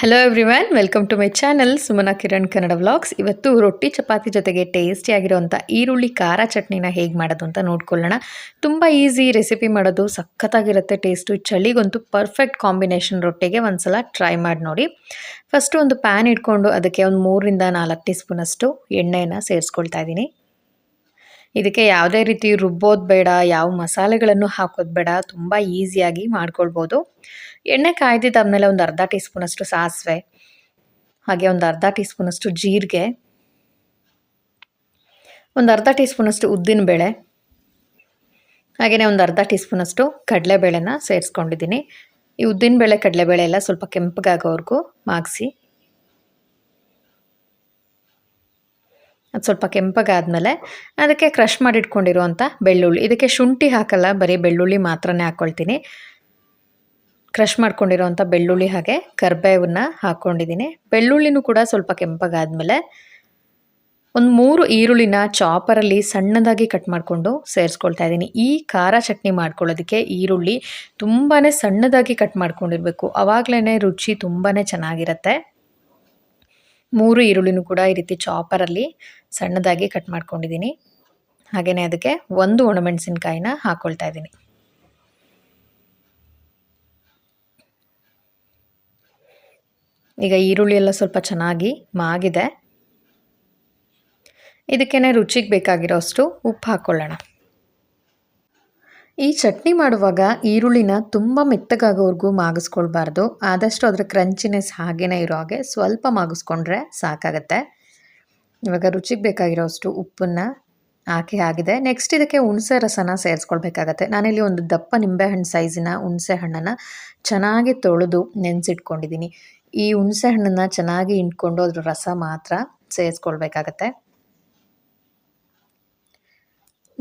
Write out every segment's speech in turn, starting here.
Hello everyone welcome to my channel Sumana Kiran Kannada vlogs ಇವತ್ತು ರೊಟ್ಟಿ ಚಪಾತಿ ಜೊತೆಗೆ ಟೇಸ್ಟಿಯಾಗಿರುವಂಥ ಈರುಳ್ಳಿ, ಖಾರ ಚಟ್ನಿನ ಹೇಗೆ ಮಾಡೋದು ಅಂತ ನೋಡ್ಕೊಳ್ಳೋಣ. ತುಂಬ ಈಸಿ ರೆಸಿಪಿ ಮಾಡೋದು, ಸಖತ್ತಾಗಿರುತ್ತೆ ಟೇಸ್ಟು ಚಳಿಗಂತೂ ಪರ್ಫೆಕ್ಟ್ ಕಾಂಬಿನೇಷನ್ ರೊಟ್ಟಿಗೆ ಒಂದ್ಸಲ ಟ್ರೈ ಮಾಡಿ ನೋಡಿ. ಫಸ್ಟು ಒಂದು ಪ್ಯಾನ್ ಇಟ್ಕೊಂಡು ಅದಕ್ಕೆ ಒಂದು ಮೂರರಿಂದ ನಾಲ್ಕು ಟೀ ಸ್ಪೂನಷ್ಟು ಎಣ್ಣೆಯನ್ನು ಸೇರಿಸ್ಕೊಳ್ತಾ ಇದ್ದೀನಿ. ಇದಕ್ಕೆ ಯಾವುದೇ ರೀತಿ ರುಬ್ಬೋದು ಬೇಡ, ಯಾವ ಮಸಾಲೆಗಳನ್ನು ಹಾಕೋದು ಬೇಡ, ತುಂಬ ಈಸಿಯಾಗಿ ಮಾಡ್ಕೊಳ್ಬೋದು. ಎಣ್ಣೆ ಕಾಯ್ದಿದ್ದಾದಮೇಲೆ ಒಂದು ಅರ್ಧ ಟೀ ಸ್ಪೂನಷ್ಟು ಸಾಸಿವೆ, ಹಾಗೆ ಒಂದು ಅರ್ಧ ಟೀ ಸ್ಪೂನಷ್ಟು ಜೀರಿಗೆ, ಒಂದು ಅರ್ಧ ಟೀ ಸ್ಪೂನಷ್ಟು ಉದ್ದಿನಬೇಳೆ ಹಾಗೆಯೇ ಒಂದು ಅರ್ಧ ಟೀ ಸ್ಪೂನಷ್ಟು ಕಡಲೆಬೇಳೆನ ಸೇರಿಸ್ಕೊಂಡಿದ್ದೀನಿ. ಈ ಉದ್ದಿನಬೇಳೆ ಕಡಲೆಬೇಳೆ ಎಲ್ಲ ಸ್ವಲ್ಪ ಕೆಂಪಗಾಗೋವರೆಗೂ ಮಾಗಿಸಿ. ಅದು ಸ್ವಲ್ಪ ಕೆಂಪಗಾದಮೇಲೆ ಅದಕ್ಕೆ ಕ್ರಷ್ ಮಾಡಿಟ್ಕೊಂಡಿರುವಂಥ ಬೆಳ್ಳುಳ್ಳಿ. ಇದಕ್ಕೆ ಶುಂಠಿ ಹಾಕಲ್ಲ, ಬರೀ ಬೆಳ್ಳುಳ್ಳಿ ಮಾತ್ರನೇ ಹಾಕ್ಕೊಳ್ತೀನಿ ಕ್ರಷ್ ಮಾಡ್ಕೊಂಡಿರೋವಂಥ ಬೆಳ್ಳುಳ್ಳಿ ಹಾಗೆ ಕರ್ಬೇವನ್ನ ಹಾಕ್ಕೊಂಡಿದ್ದೀನಿ ಬೆಳ್ಳುಳ್ಳಿನೂ ಕೂಡ ಸ್ವಲ್ಪ ಕೆಂಪಗಾದಮೇಲೆ ಒಂದು ಮೂರು ಈರುಳ್ಳಿನ ಚಾಪರಲ್ಲಿ ಸಣ್ಣದಾಗಿ ಕಟ್ ಮಾಡಿಕೊಂಡು ಸೇರಿಸ್ಕೊಳ್ತಾ ಇದ್ದೀನಿ. ಈ ಖಾರ ಚಟ್ನಿ ಮಾಡ್ಕೊಳ್ಳೋದಕ್ಕೆ ಈರುಳ್ಳಿ ತುಂಬಾ ಸಣ್ಣದಾಗಿ ಕಟ್ ಮಾಡ್ಕೊಂಡಿರಬೇಕು. ಆವಾಗಲೇ ರುಚಿ ತುಂಬಾ ಚೆನ್ನಾಗಿರುತ್ತೆ. ಮೂರು ಈರುಳ್ಳಿನೂ ಕೂಡ ಈ ರೀತಿ ಚಾಪರಲ್ಲಿ ಸಣ್ಣದಾಗಿ ಕಟ್ ಮಾಡ್ಕೊಂಡಿದ್ದೀನಿ ಹಾಗೆಯೇ ಅದಕ್ಕೆ ಒಂದು ಒಣಮೆಣಸಿನ್ಕಾಯಿನ ಹಾಕ್ಕೊಳ್ತಾ ಇದ್ದೀನಿ ಈಗ ಈರುಳ್ಳಿ ಎಲ್ಲ ಸ್ವಲ್ಪ ಚೆನ್ನಾಗಿ ಮಾಗಿದೆ. ಇದಕ್ಕೇನೆ ರುಚಿಗೆ ಬೇಕಾಗಿರೋಷ್ಟು ಉಪ್ಪು ಹಾಕ್ಕೊಳ್ಳೋಣ ಈ ಚಟ್ನಿ ಮಾಡುವಾಗ ಈರುಳ್ಳಿನ ತುಂಬ ಮೆತ್ತಗಾಗೋವರೆಗೂ ಮಾಗಿಸ್ಕೊಳ್ಬಾರ್ದು. ಆದಷ್ಟು ಅದರ ಕ್ರಂಚಿನೆಸ್ ಹಾಗೇನೇ ಇರೋ ಹಾಗೆ ಸ್ವಲ್ಪ ಮಾಗಿಸ್ಕೊಂಡ್ರೆ ಸಾಕಾಗತ್ತೆ. ಇವಾಗ ರುಚಿಗೆ ಬೇಕಾಗಿರೋ ಅಷ್ಟು ಉಪ್ಪನ್ನು ಹಾಕಿ ಆಗಿದೆ ನೆಕ್ಸ್ಟ್ ಇದಕ್ಕೆ ಹುಣಸೆ ರಸನ ಸೇರಿಸ್ಕೊಳ್ಬೇಕಾಗತ್ತೆ. ನಾನಿಲ್ಲಿ ಒಂದು ದಪ್ಪ ನಿಂಬೆಹಣ್ಣು ಸೈಜಿನ ಹುಣಸೆ ಹಣ್ಣನ್ನು ಚೆನ್ನಾಗಿ ತೊಳೆದು ನೆನೆಸಿಟ್ಕೊಂಡಿದ್ದೀನಿ ಈ ಹುಣಸೆ ಹಣ್ಣನ್ನು ಚೆನ್ನಾಗಿ ಇಂಟ್ಕೊಂಡು ಅದ್ರ ರಸ ಮಾತ್ರ ಸೇರಿಸ್ಕೊಳ್ಬೇಕಾಗತ್ತೆ.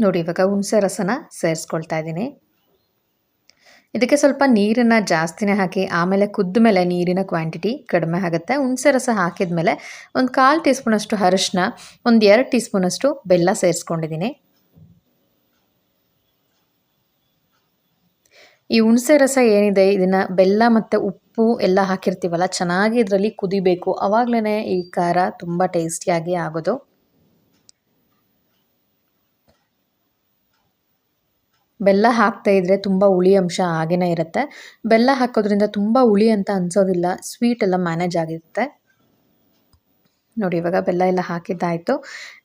ನೋಡಿ, ಇವಾಗ ಹುಣಸೆ ರಸನ ಸೇರಿಸ್ಕೊಳ್ತಾ ಇದ್ದೀನಿ. ಇದಕ್ಕೆ ಸ್ವಲ್ಪ ನೀರನ್ನು ಜಾಸ್ತಿನೇ ಹಾಕಿ, ಆಮೇಲೆ ಕುದ್ದ ಮೇಲೆ ನೀರಿನ ಕ್ವಾಂಟಿಟಿ ಕಡಿಮೆ ಆಗುತ್ತೆ. ಹುಣಸೆ ರಸ ಹಾಕಿದ ಮೇಲೆ ಒಂದು ಕಾಲು ಟೀ ಸ್ಪೂನಷ್ಟು ಅರಶಿನ ಒಂದು ಎರಡು ಟೀ ಸ್ಪೂನಷ್ಟು ಬೆಲ್ಲ ಸೇರಿಸ್ಕೊಂಡಿದ್ದೀನಿ. ಈ ಹುಣಸೆ ರಸ ಏನಿದೆ, ಇದನ್ನು ಬೆಲ್ಲ ಮತ್ತು ಉಪ್ಪು ಎಲ್ಲ ಹಾಕಿರ್ತೀವಲ್ಲ, ಚೆನ್ನಾಗಿ ಇದರಲ್ಲಿ ಕುದಿಬೇಕು. ಆವಾಗಲೇ ಈ ಖಾರ ತುಂಬ ಟೇಸ್ಟಿಯಾಗಿ ಆಗೋದು. ಬೆಲ್ಲ ಹಾಕ್ತಾ ಇದ್ದರೆ ತುಂಬ ಹುಳಿ ಅಂಶ ಹಾಗೇನೇ ಇರುತ್ತೆ. ಬೆಲ್ಲ ಹಾಕೋದ್ರಿಂದ ತುಂಬ ಹುಳಿ ಅಂತ ಅನ್ಸೋದಿಲ್ಲ ಸ್ವೀಟ್ ಎಲ್ಲ ಮ್ಯಾನೇಜ್ ಆಗಿರುತ್ತೆ. ನೋಡಿ, ಇವಾಗ ಬೆಲ್ಲ ಎಲ್ಲ ಹಾಕಿದ್ದಾಯಿತು.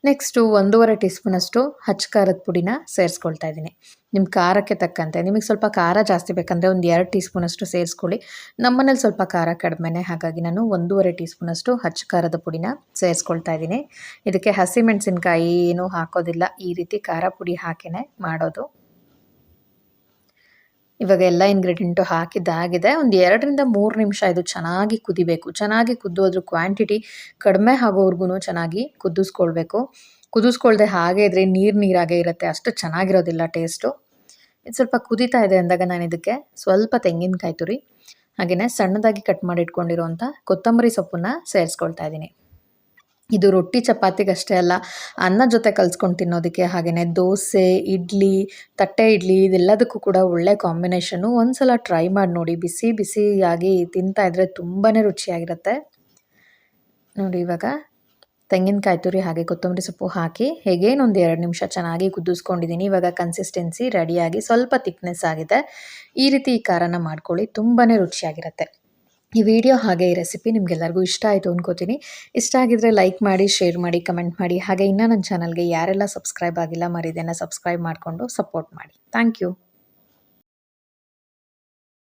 ನೆಕ್ಸ್ಟು ಒಂದೂವರೆ ಟೀ ಸ್ಪೂನಷ್ಟು ಹಚ್ಚ ಖಾರದ ಪುಡಿನ ಸೇರಿಸ್ಕೊಳ್ತಾ ಇದ್ದೀನಿ. ನಿಮ್ಮ ಖಾರಕ್ಕೆ ತಕ್ಕಂತೆ, ನಿಮಗೆ ಸ್ವಲ್ಪ ಖಾರ ಜಾಸ್ತಿ ಬೇಕಂದರೆ ಒಂದು ಎರಡು ಟೀ ಸ್ಪೂನಷ್ಟು ಸೇರಿಸ್ಕೊಳ್ಳಿ. ನಮ್ಮನೇಲಿ ಸ್ವಲ್ಪ ಖಾರ ಕಡಿಮೆನೆ, ಹಾಗಾಗಿ ನಾನು ಒಂದೂವರೆ ಟೀ ಸ್ಪೂನಷ್ಟು ಹಚ್ಚ ಖಾರದ ಪುಡಿನ ಸೇರಿಸ್ಕೊಳ್ತಾ ಇದ್ದೀನಿ. ಇದಕ್ಕೆ ಹಸಿಮೆಣಸಿನ್ಕಾಯಿ ಏನೂ ಹಾಕೋದಿಲ್ಲ, ಈ ರೀತಿ ಖಾರ ಪುಡಿ ಹಾಕಿನೇ ಮಾಡೋದು. ಇವಾಗ ಎಲ್ಲ ಇಂಗ್ರೀಡಿಯೆಂಟು ಹಾಕಿದ್ದಾಗಿದೆ. ಒಂದು ಎರಡರಿಂದ ಮೂರು ನಿಮಿಷ ಇದು ಚೆನ್ನಾಗಿ ಕುದಿಬೇಕು. ಚೆನ್ನಾಗಿ ಕುದ್ದೋದ್ರ ಕ್ವಾಂಟಿಟಿ ಕಡಿಮೆ ಆಗೋವರೆಗೂ ಚೆನ್ನಾಗಿ ಕುದಿಸ್ಕೊಳ್ಬೇಕು. ಕುದಿಸ್ಕೊಳ್ದೆ ಹಾಗೆ ಇದ್ರೆ ನೀರು ನೀರಾಗೆ ಇರುತ್ತೆ. ಅಷ್ಟು ಚೆನ್ನಾಗಿರೋದಿಲ್ಲ ಟೇಸ್ಟು ಇದು ಸ್ವಲ್ಪ ಕುದೀತಾ ಇದೆ ಅಂದಾಗ ನಾನು ಇದಕ್ಕೆ ಸ್ವಲ್ಪ ತೆಂಗಿನಕಾಯಿ ತುರಿ ಹಾಗೆಯೇ ಸಣ್ಣದಾಗಿ ಕಟ್ ಮಾಡಿ ಇಟ್ಕೊಂಡಿರುವಂಥ ಕೊತ್ತಂಬರಿ ಸೊಪ್ಪನ್ನು ಸೇರಿಸ್ಕೊಳ್ತಾ ಇದ್ದೀನಿ. ಇದು ರೊಟ್ಟಿ ಚಪಾತಿಗಷ್ಟೇ ಅಲ್ಲ, ಅನ್ನ ಜೊತೆ ಕಲ್ಸ್ಕೊಂಡು ತಿನ್ನೋದಕ್ಕೆ ಹಾಗೆಯೇ ದೋಸೆ, ಇಡ್ಲಿ, ತಟ್ಟೆ ಇಡ್ಲಿ, ಇದೆಲ್ಲದಕ್ಕೂ ಕೂಡ ಒಳ್ಳೆ ಕಾಂಬಿನೇಷನು ಒಂದು ಸಲ ಟ್ರೈ ಮಾಡಿ ನೋಡಿ. ಬಿಸಿ ಬಿಸಿಯಾಗಿ ತಿಂತಾ ಇದ್ರೆ ತುಂಬಾ ರುಚಿಯಾಗಿರುತ್ತೆ. ನೋಡಿ ಇವಾಗ ತೆಂಗಿನಕಾಯಿ ತುರಿ ಹಾಗೆ ಕೊತ್ತಂಬರಿ ಸೊಪ್ಪು ಹಾಕಿ ಹೇಗೇನೊಂದು ಎರಡು ನಿಮಿಷ ಚೆನ್ನಾಗಿ ಕುದಿಸ್ಕೊಂಡಿದ್ದೀನಿ. ಇವಾಗ ಕನ್ಸಿಸ್ಟೆನ್ಸಿ ರೆಡಿಯಾಗಿ ಸ್ವಲ್ಪ ತಿಕ್ನೆಸ್ ಆಗಿದೆ. ಈ ರೀತಿ ಈ ಖಾರನ ಮಾಡ್ಕೊಳ್ಳಿ ತುಂಬಾ ರುಚಿಯಾಗಿರುತ್ತೆ. ಈ ವಿಡಿಯೋ ಹಾಗೆ ಈ ರೆಸಿಪಿ ನಿಮಗೆಲ್ಲರಿಗೂ ಇಷ್ಟ ಆಯಿತು ಅಂದ್ಕೋತೀನಿ ಇಷ್ಟ ಆಗಿದ್ರೆ ಲೈಕ್ ಮಾಡಿ, ಶೇರ್ ಮಾಡಿ, ಕಮೆಂಟ್ ಮಾಡಿ. ಹಾಗೆ ಇನ್ನೂ ನನ್ನ ಚಾನಲ್ಗೆ ಯಾರೆಲ್ಲ ಸಬ್ಸ್ಕ್ರೈಬ್ ಆಗಿಲ್ಲ ಮರಿದೇನ ಸಬ್ಸ್ಕ್ರೈಬ್ ಮಾಡಿಕೊಂಡು ಸಪೋರ್ಟ್ ಮಾಡಿ. Thank you.